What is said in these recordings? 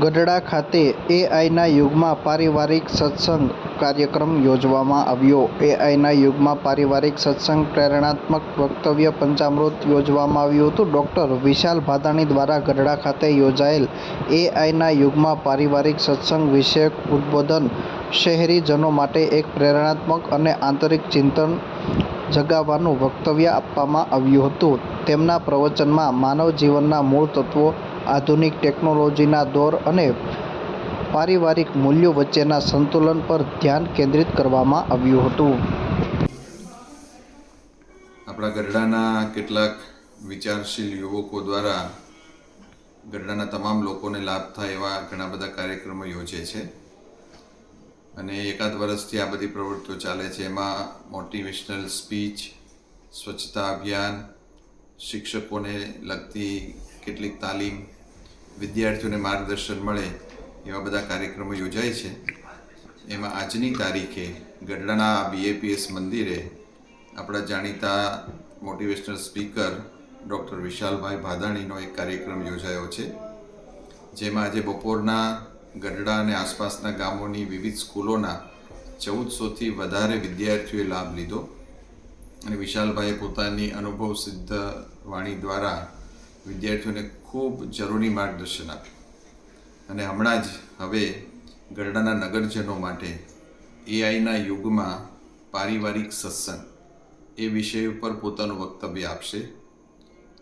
ગઢડા ખાતે એઆઈના યુગમાં પારિવારિક સત્સંગ કાર્યક્રમ યોજવામાં આવ્યો. એઆઈના યુગમાં પારિવારિક સત્સંગ પ્રેરણાત્મક વક્તવ્ય પંચામૃત યોજવામાં આવ્યું હતું. ડૉક્ટર વિશાલ ભાદાણી દ્વારા ગઢડા ખાતે યોજાયેલ એઆઈના યુગમાં પારિવારિક સત્સંગ વિષયક ઉદ્બોધન શહેરીજનો માટે એક પ્રેરણાત્મક અને આંતરિક ચિંતન જગાવવાનું વક્તવ્ય આપવામાં આવ્યું હતું. તેમના પ્રવચનમાં માનવ જીવનના મૂળ તત્વો આધુનિક ટેકનોલોજીના દોર અને પારિવારિક મૂલ્યો વચ્ચેના સંતુલન પર ધ્યાન કેન્દ્રિત કરવામાં આવ્યું હતું. આપણા ગરડાના કેટલાક વિચારશીલ યુવકો દ્વારા ગરડાના તમામ લોકોને લાભ થાય એવા ઘણા બધા કાર્યક્રમો યોજે છે. અને એકાદ વર્ષથી આ બધી પ્રવૃત્તિઓ ચાલે છે. એમાં મોટિવેશનલ સ્પીચ, સ્વચ્છતા અભિયાન, શિક્ષકોને લગતી કેટલીક તાલીમ વિદ્યાર્થીઓને માર્ગદર્શન મળે એવા બધા કાર્યક્રમો યોજાય છે. એમાં આજની તારીખે ગઢડાના બીએપીએસ મંદિરે આપણા જાણીતા મોટિવેશનલ સ્પીકર ડૉક્ટર વિશાલભાઈ ભાદાણીનો એક કાર્યક્રમ યોજાયો છે. જેમાં આજે બપોરના ગઢડા અને આસપાસના ગામોની વિવિધ સ્કૂલોના ચૌદસોથી વધારે વિદ્યાર્થીઓએ લાભ લીધો. અને વિશાલભાઈએ પોતાની અનુભવ સિદ્ધ વાણી દ્વારા વિદ્યાર્થીઓને ખૂબ જરૂરી માર્ગદર્શન આપ્યું. અને હમણાં જ હવે ગરડાના નગરજનો માટે એઆઈના યુગમાં પારિવારિક સત્સંગ એ વિષય ઉપર પોતાનું વક્તવ્ય આપશે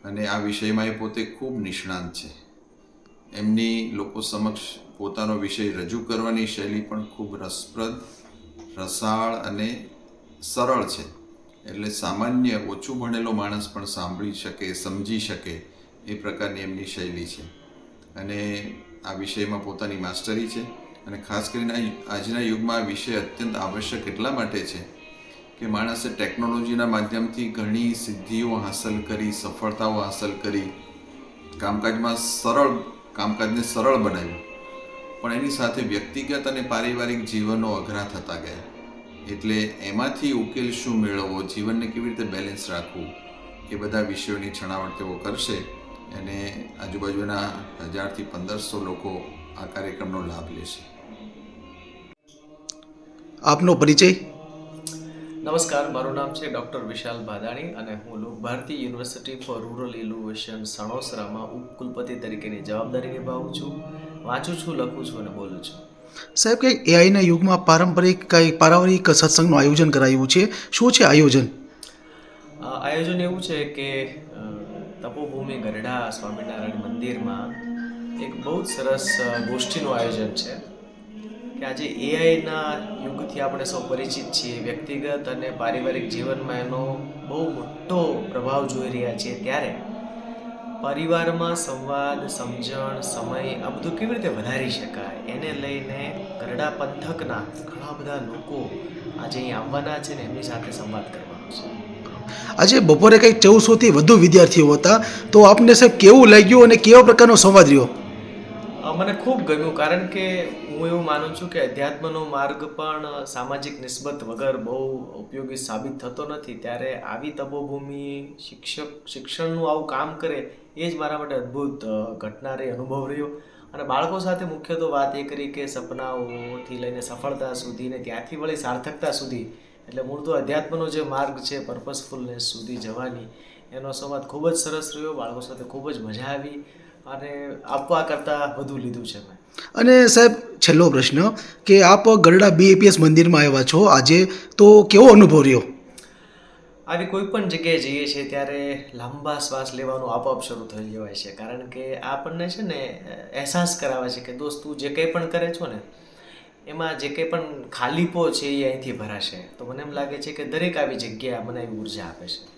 અને આ વિષયમાં એ પોતે ખૂબ નિષ્ણાંત છે. એમની લોકો સમક્ષ પોતાનો વિષય રજૂ કરવાની શૈલી પણ ખૂબ રસપ્રદ, રસાળ અને સરળ છે. એટલે સામાન્ય ઓછું ભણેલો માણસ પણ સાંભળી શકે, સમજી શકે એ પ્રકારની એમની શૈલી છે. અને આ વિષયમાં પોતાની માસ્ટરી છે. અને ખાસ કરીને આજના યુગમાં આ વિષય અત્યંત આવશ્યક એટલા માટે છે કે માણસે ટેકનોલોજીના માધ્યમથી ઘણી સિદ્ધિઓ હાંસલ કરી, સફળતાઓ હાંસલ કરી, કામકાજમાં સરળ, કામકાજને સરળ બનાવ્યું. પણ એની સાથે વ્યક્તિગત અને પારિવારિક જીવનો અઘરા થતા ગયા. એટલે એમાંથી ઉકેલ શું મેળવવો, જીવનને કેવી રીતે બેલેન્સ રાખવું, એ બધા વિષયોની છણાવટ તેઓ કરશે. અને આજુબાજુના હજારથી પંદરસો લોકો આ કાર્યક્રમનો લાભ લેશે. આપનો પરિચય? નમસ્કાર મારું નામ છે ડૉક્ટર વિશાલ ભાદાણી અને હું Lok Bharati university for rural innovation સણોસરામાં ઉપકુલપતિ તરીકેની જવાબદારી નિભાવું છું વાંચું છું લખું છું અને બોલું છું. સાહેબ કે એઆઈના યુગમાં પારંપરિક કંઈક પારંપરિક સત્સંગનું આયોજન કરાયું છે? શું છે આયોજન? આ આયોજન એવું છે કે તપોભૂમિ ગરડા સ્વામિનારાયણ મંદિરમાં એક બહુ જ સરસ ગોષ્ઠીનું આયોજન છે કે આજે એઆઈના યુગથી આપણે સૌ પરિચિત છીએ. વ્યક્તિગત અને પારિવારિક જીવનમાં એનો બહુ મોટો પ્રભાવ જોઈ રહ્યા છીએ ત્યારે પરિવારમાં સંવાદ, સમજણ, સમય આ બધું કેવી રીતે વધારી શકાય? એને લઈને ગરડા પંથકના ઘણા બધા લોકો આજે અહીં આવવાના છે ને એમની સાથે સંવાદ કરવાનો છે. આજે બપોરે કંઈક ચૌદસોથી વધુ વિદ્યાર્થીઓ હતા. તો આપને સાહેબ કેવું લાગ્યું અને કેવા પ્રકારનો સંવાદ રહ્યો? મને ખૂબ ગમ્યું, કારણ કે હું એવું માનું છું કે અધ્યાત્મનો માર્ગ પણ સામાજિક નિસ્બત વગર બહુ ઉપયોગી સાબિત થતો નથી. ત્યારે આવી તપોભૂમિ શિક્ષક, શિક્ષણનું આવું કામ કરે એ જ મારા માટે અદ્ભુત ઘટના રહી અનુભવ રહ્યો. અને બાળકો સાથે મુખ્ય તો વાત એ કરી કે સપનાઓથી લઈને સફળતા સુધી ને ત્યાંથી વળી સાર્થકતા સુધી એટલે મૂળ તો અધ્યાત્મનો જે માર્ગ છે પર્પઝફુલનેસ સુધી જવાની એનો સંવાદ ખૂબ જ સરસ રહ્યો બાળકો સાથે ખૂબ જ મજા આવી અને આપવા કરતાં વધુ લીધું છે મેં. અને સાહેબ છેલ્લો પ્રશ્ન કે આપ ગરડા બીએપીએસ મંદિરમાં આવ્યા છો આજે તો કેવો અનુભવ રહ્યો? આવી કોઈ પણ જગ્યાએ જઈએ છીએ ત્યારે લાંબા શ્વાસ લેવાનું આપોઆપ શરૂ થઈ જવાય છે. કારણ કે આપણને છે ને અહેસાસ કરાવે છે કે દોસ્ત તું જે કંઈ પણ કરે છો ને એમાં જે કંઈ પણ ખાલીપો છે એ અહીંથી ભરાશે. તો મને એમ લાગે છે કે દરેક આવી જગ્યા મને એવી ઊર્જા આપે છે.